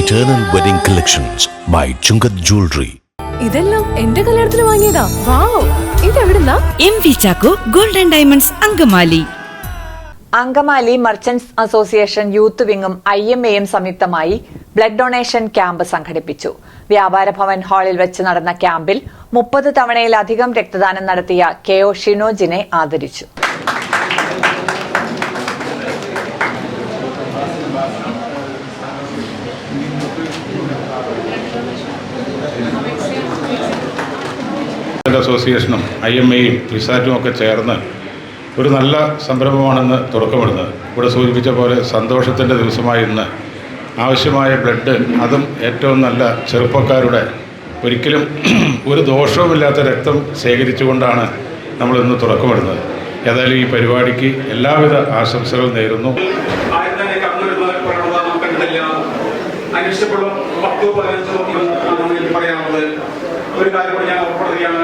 Eternal Wedding Collections by Chungath Jewelry. ഇതെല്ലാം എന്റെ കല്യാണത്തിന് വാങ്ങിയതാ. Wow ഇതെവിടുന്നാ? M V Chacko golden diamonds Angamaly. Angamaly merchants association youth വിങ്ങും I M എയും സംയുക്തമായി ബ്ലഡ് ഡൊണേഷൻ ക്യാമ്പ് സംഘടിപ്പിച്ചു. വ്യാപാര ഭവൻ ഹാളിൽ വെച്ച് നടന്ന ക്യാമ്പിൽ മുപ്പത് തവണയിലധികം രക്തദാനം നടത്തിയ കെ ഒ ഷിനോജിനെ ആദരിച്ചു. അസോസിയേഷനും ഐ എം എയും വിസാറ്റും ഒക്കെ ചേർന്ന് ഒരു നല്ല സംരംഭമാണെന്ന് തുടക്കമിടുന്നത്. ഇവിടെ സൂചിപ്പിച്ച പോലെ സന്തോഷത്തിന്റെ ദിവസമായി ഇന്ന്. ആവശ്യമായ ബ്ലഡ് അതും ഏറ്റവും നല്ല ചെറുപ്പക്കാരുടെ ഒരിക്കലും ഒരു ദോഷവുമില്ലാത്ത രക്തം ശേഖരിച്ചുകൊണ്ടാണ് നമ്മൾ ഇന്ന് ഏതായാലും ഈ പരിപാടിക്ക് എല്ലാവിധ ആശംസകൾ നേരുന്നു. അന്വേഷിച്ചപ്പോഴും പത്തോ പതിനഞ്ചോ എനിക്ക് പറയാനുള്ളത്. ഒരു കാര്യം കൂടി ഞാൻ ഉൾപ്പെടുകയാണ്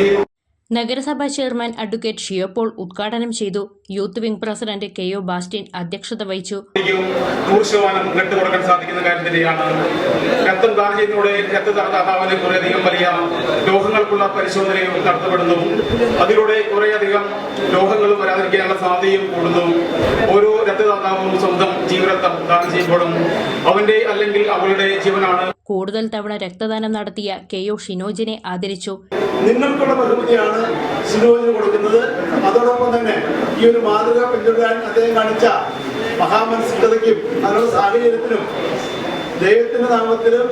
ഈ നഗരസഭാ ചെയർമാൻ അഡ്വക്കേറ്റ് ഷിയോപോൾ ഉദ്ഘാടനം ചെയ്തു. Youth wing president K O Bastin അധ്യക്ഷത വഹിച്ചു. നൂറ് ശതമാനം ബ്ലഡ് കൊടുക്കാൻ സാധിക്കുന്ന കാര്യം തന്നെയാണ് രക്തം ദാനം ചെയ്യുന്നതോടെ രക്തദാതാവിന് കുറേയധികം വലിയ രോഗങ്ങൾക്കുള്ള പരിശോധനയും നടത്തപ്പെടുന്നു. അതിലൂടെ കുറേയധികം രോഗങ്ങളും വരാതിരിക്കാനുള്ള സാധ്യതയും കൂടുന്നു. ഓരോ രക്തദാതാവും സ്വന്തം ജീവരക്തം ദാനം ചെയ്യുമ്പോഴും അവന്റെ അല്ലെങ്കിൽ അവളുടെ ജീവനാണ് കൂടുതൽ തവണ രക്തദാനം നടത്തിയ കെ ഒ ഷിനോജിനെ ആദരിച്ചു. നിങ്ങൾക്കുള്ള ബഹുമതിയാണ് ഷിനോജിന് കൊടുക്കുന്നത്. അതോടൊപ്പം തന്നെ ഈ ഒരു മാതൃക പിന്തുടരാൻ അദ്ദേഹം കാണിച്ച മഹാമനസികതയ്ക്കും അതിനുള്ള സാഹചര്യത്തിനും ദൈവത്തിന്റെ നാമത്തിലും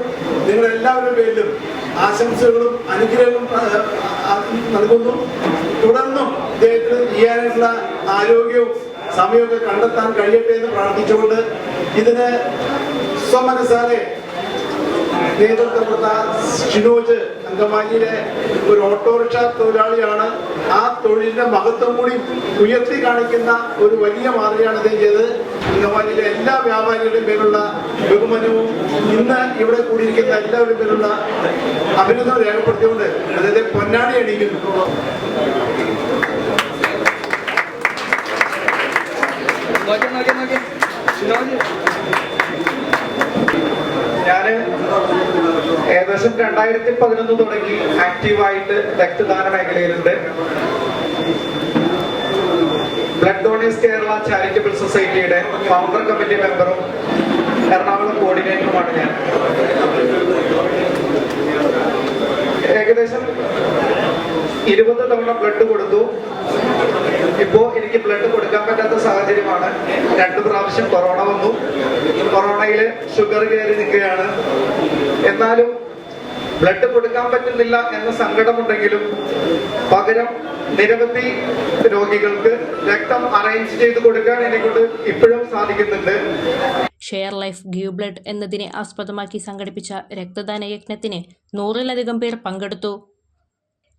നിങ്ങളെല്ലാവരുടെ പേരിലും ആശംസകളും ആ, നൽകുന്നു. തുടർന്നും ഇദ്ദേഹത്തിന് ചെയ്യാനായിട്ടുള്ള ആരോഗ്യവും സമയമൊക്കെ കണ്ടെത്താൻ കഴിയട്ടെ എന്ന് പ്രാർത്ഥിച്ചുകൊണ്ട് ഇതിന് സ്വമനസാലെ നേതൃത്വം കൊടുത്ത ഷിനോജ് അങ്കമാലിയിലെ ഒരു ഓട്ടോറിക്ഷ തൊഴിലാളിയാണ്. ആ തൊഴിലിന്റെ മഹത്വം കൂടി ഉയർത്തി കാണിക്കുന്ന ഒരു വലിയ മാതൃകയാണ് അദ്ദേഹം ചെയ്തത്. അങ്കമാലിയിലെ എല്ലാ വ്യാപാരികളുടെയും പേരുള്ള ബഹുമാനവും ഇന്ന് ഇവിടെ കൂടിയിരിക്കുന്ന എല്ലാവരുടെയും പേരുള്ള അഭിനന്ദനം രേഖപ്പെടുത്തിക്കൊണ്ട് അദ്ദേഹത്തെ പൊന്നാടി അണിയിക്കുന്നു ഞാൻ ഏകദേശം രണ്ടായിരത്തി പതിനൊന്ന് തുടങ്ങി ആക്റ്റീവായിട്ട് രക്തദാന മേഖലയിലുണ്ട്. ബ്ലഡ് ഡോണേഴ്സ് കേരള ചാരിറ്റബിൾ സൊസൈറ്റിയുടെ ഫൗണ്ടർ കമ്മിറ്റി മെമ്പറും എറണാകുളം കോർഡിനേറ്ററുമാണ് ഞാൻ. ഏകദേശം ഇരുപത് തവണ ബ്ലഡ് കൊടുത്തു. ഇപ്പോ എനിക്ക് ബ്ലഡ് കൊടുക്കാൻ പറ്റാത്ത സാഹചര്യമാണ്. രണ്ടു പ്രാവശ്യം കൊറോണ വന്നു. കൊറോണയിൽ ഷുഗർ കയറി നിൽക്കുകയാണ്. എന്നാലും ബ്ലഡ് കൊടുക്കാൻ പറ്റുന്നില്ല എന്ന സങ്കടമുണ്ടെങ്കിലും പകരം നിരവധി രോഗികൾക്ക് രക്തം അറേഞ്ച് ചെയ്ത് കൊടുക്കാൻ എന്നെക്കൊണ്ട് ഇപ്പോഴും സാധിക്കുന്നുണ്ട്. ഷെയർ ലൈഫ് ഗീവ് ബ്ലഡ് എന്നതിനെ ആസ്പദമാക്കി സംഘടിപ്പിച്ച രക്തദാന യജ്ഞത്തിന് നൂറിലധികം പേർ പങ്കെടുത്തു.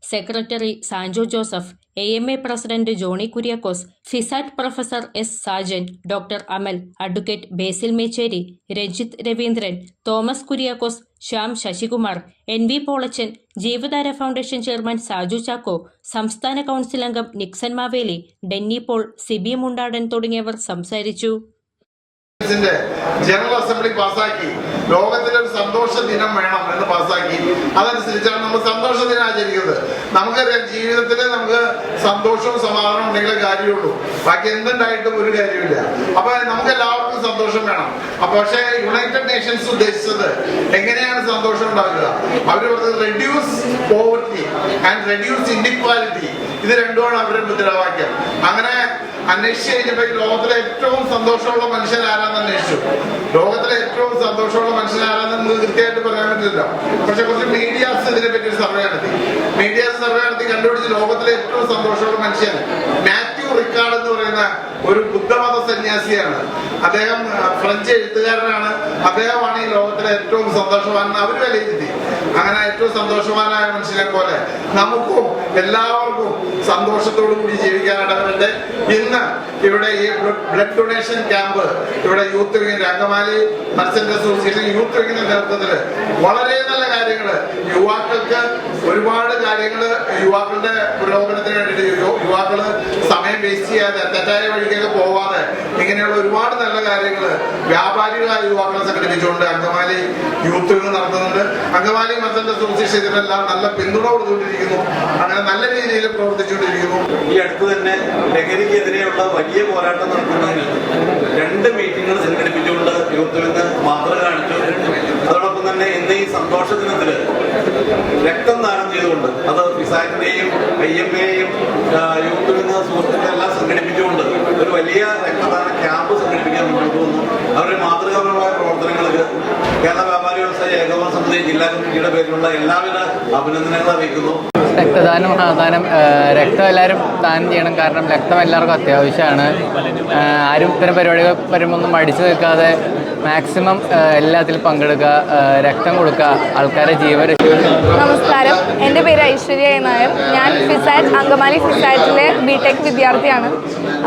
Secretary Sanjo Joseph A M A president Johny Kuriakose FISAT professor S Sajan doctor Amal advocate Basil Mecheri Rajith Raveendran Thomas Kuriakose Shyam Sasikumar N V Polachan Jeevadhara foundation chairman Saju Chacko സംസ്ഥാന council അംഗം Nixon Maveli Denny Paul Sibi Mundadan തുടങ്ങിയവർ സംസാരിച്ചു. General assembly പാസ്സാക്കി. ലോകത്തിലെ ഒരു സന്തോഷ ദിനം വേണം എന്ന് പാസ്സാക്കി. അതനുസരിച്ചാണ് നമ്മൾ സന്തോഷ ദിനം ആചരിക്കുന്നത്. നമുക്കറിയാം ജീവിതത്തിൽ നമുക്ക് സന്തോഷവും സമാധാനവും ഉണ്ടെങ്കിലേ കാര്യമുള്ളൂ. ബാക്കി എന്തുണ്ടായിട്ടും ഒരു കാര്യമില്ല അപ്പൊ നമുക്ക് എല്ലാവർക്കും സന്തോഷം വേണം. അപ്പൊ പക്ഷേ യുണൈറ്റഡ് നേഷൻസ് ഉദ്ദേശിച്ചത് എങ്ങനെയാണ് സന്തോഷം ഉണ്ടാക്കുക? അവർ പറഞ്ഞത് reduce poverty and reduce inequality ഇത് രണ്ടുമാണ് അവരുടെ മുദ്രാവാക്യം. അങ്ങനെ അന്വേഷിച്ച് കഴിഞ്ഞപ്പോ ലോകത്തിലെ ഏറ്റവും സന്തോഷമുള്ള മനുഷ്യൻ ആരാന്ന് അന്വേഷിച്ചു. ലോകത്തിലെ ഏറ്റവും സന്തോഷമുള്ള മനുഷ്യൻ ആരാന്ന് കൃത്യമായിട്ട് പറയാൻ പറ്റില്ല പക്ഷെ കുറച്ച് മീഡിയാസ് ഇതിനെ പറ്റി ഒരു സർവേ നടത്തി. മീഡിയാസ് സർവേ നടത്തി കണ്ടുപിടിച്ച് ലോകത്തിലെ ഏറ്റവും സന്തോഷമുള്ള മനുഷ്യൻ മാത്യു റിക്കാർഡ് എന്ന് പറയുന്ന ഒരു ബുദ്ധമത സന്യാസിയാണ്. അദ്ദേഹം ഫ്രഞ്ച് എഴുത്തുകാരനാണ്. അദ്ദേഹമാണ് ഈ ലോകത്തിലെ ഏറ്റവും സന്തോഷവാൻ അവർ വിലയിരുത്തി. അങ്ങനെ ഏറ്റവും സന്തോഷവാനായ മനുഷ്യനെ പോലെ നമുക്കും എല്ലാവർക്കും സന്തോഷത്തോടു കൂടി ജീവിക്കാനായിട്ട് ഇന്ന് ഇവിടെ ഈ ബ്ലഡ് ഡൊണേഷൻ ക്യാമ്പ് ഇവിടെ യൂത്ത് വിങ്ങിന്റെ അങ്കമാലി മത്സ്യന്റെ അസോസിയേഷൻ യൂത്ത് വിങ്ങിന്റെ നേതൃത്വത്തിൽ വളരെ നല്ല കാര്യങ്ങൾ യുവാക്കൾക്ക് ഒരുപാട് കാര്യങ്ങൾ യുവാക്കളുടെ പുരോഗമനത്തിന് വേണ്ടിയിട്ട് യുവാക്കൾ സമയം വേസ്റ്റ് ചെയ്യാതെ തെറ്റായ വഴിക്കൊക്കെ പോവാതെ ഇങ്ങനെയുള്ള ഒരുപാട് നല്ല കാര്യങ്ങൾ വ്യാപാരികളായ യുവാക്കളെ സംഘടിപ്പിച്ചുകൊണ്ട് അങ്കമാലി യൂത്ത് വിങ് നടത്തുന്നുണ്ട്. അങ്കമാലി മർച്ചന്റ് അസോസിയേഷൻ ഇതിനെല്ലാം നല്ല പിന്തുണ കൊടുത്തുകൊണ്ടിരിക്കുന്നു. അങ്ങനെ നല്ല രീതിയിൽ പ്രവർത്തിച്ചുകൊണ്ടിരിക്കുന്നു. ഈ അടുത്ത് തന്നെ ലഹരിക്കെതിരെയുള്ള വലിയ പോരാട്ടം നടത്തുന്നതിന് രണ്ട് മീറ്റിംഗുകൾ സംഘടിപ്പിച്ചുകൊണ്ട് യൂത്ത് നിന്ന് മാതൃക കാണിച്ചു. അതോടൊപ്പം തന്നെ ഇന്ന് ഈ സന്തോഷ ദിനത്തിൽ രക്തം ദാനം ചെയ്തുകൊണ്ട് അത് ഫിസാറ്റിനെയും ഐ എം എയും യൂത്ത് വിങ് സുഹൃത്തുക്കളെല്ലാം സംഘടിപ്പിച്ചുകൊണ്ട് ഒരു വലിയ രക്തദാന ക്യാമ്പ് സംഘടിപ്പിക്കാൻ മുന്നോട്ട് വന്നു അവരുടെ മാതൃകാപരമായ പ്രവർത്തനങ്ങൾക്ക് കേരള വ്യാപാരി വ്യവസായ ഏകോപന സമിതി ജില്ലാ കമ്മിറ്റിയുടെ പേരിലുള്ള എല്ലാവിധ അഭിനന്ദനങ്ങൾ അറിയിക്കുന്നു. രക്തദാനം ആദാനം രക്തം എല്ലാവരും ദാനം ചെയ്യണം. കാരണം രക്തം എല്ലാവർക്കും അത്യാവശ്യമാണ്. ആരും ഇത്തരം പരിപാടികൾ വരുമ്പോൾ ഒന്നും മടിച്ചു നിൽക്കാതെ മാക്സിമം എല്ലാത്തിലും പങ്കെടുക്കുക രക്തം കൊടുക്കുക ആൾക്കാരെ ജീവൻ നമസ്കാരം. എന്റെ പേര് ഐശ്വര്യ. നായർ ഞാൻ ഫിസാറ്റ് അങ്കമാലി ഫിസാറ്റിലെ ബി ടെക് വിദ്യാർത്ഥിയാണ്.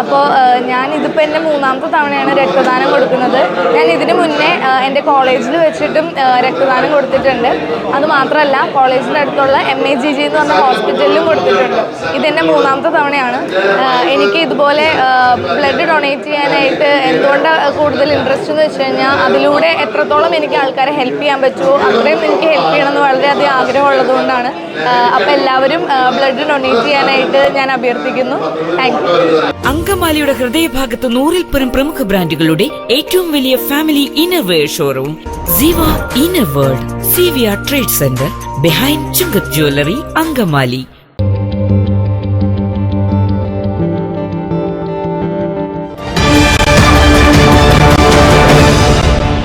അപ്പോൾ ഞാൻ ഇതിപ്പോൾ എന്റെ മൂന്നാമത്തെ തവണയാണ് രക്തദാനം കൊടുക്കുന്നത്. ഞാൻ ഇതിനു മുന്നേ എന്റെ കോളേജിൽ വെച്ചിട്ടും രക്തദാനം കൊടുത്തിട്ടുണ്ട്. അതുമാത്രമല്ല കോളേജിന്റെ അടുത്തുള്ള എം എ ജി ജി എന്ന് പറഞ്ഞ ഹോസ്പിറ്റലിലും കൊടുത്തിട്ടുണ്ട്. ഇതെന്റെ മൂന്നാമത്തെ തവണയാണ്. എനിക്ക് ഇതുപോലെ ബ്ലഡ് ഡൊണേറ്റ് ചെയ്യാനായിട്ട് എന്തുകൊണ്ട് കൂടുതൽ ഇൻട്രസ്റ്റ് എന്ന് വെച്ച് കഴിഞ്ഞാൽ അതിലൂടെ എത്രത്തോളം എനിക്ക് ആൾക്കാരെ ഹെൽപ്പ് ചെയ്യാൻ പറ്റുമോ അത്രയും എനിക്ക് ഹെൽപ്പ് ചെയ്യണമെന്ന് വളരെയധികം ആഗ്രഹമുള്ളത് കൊണ്ടാണ് അപ്പോൾ എല്ലാവരും ബ്ലഡ് ഡൊണേറ്റ് ചെയ്യാനായിട്ട് ഞാൻ അഭ്യർത്ഥിക്കുന്നു. താങ്ക് അങ്കമാലിയുടെ ഹൃദയഭാഗത്ത് നൂറിൽ പരം പ്രമുഖ ബ്രാൻഡുകളുടെ ഏറ്റവും വലിയ family innerwear showroom Ziva inner world C V R trade centre behind Chungath jewellery Angamaly.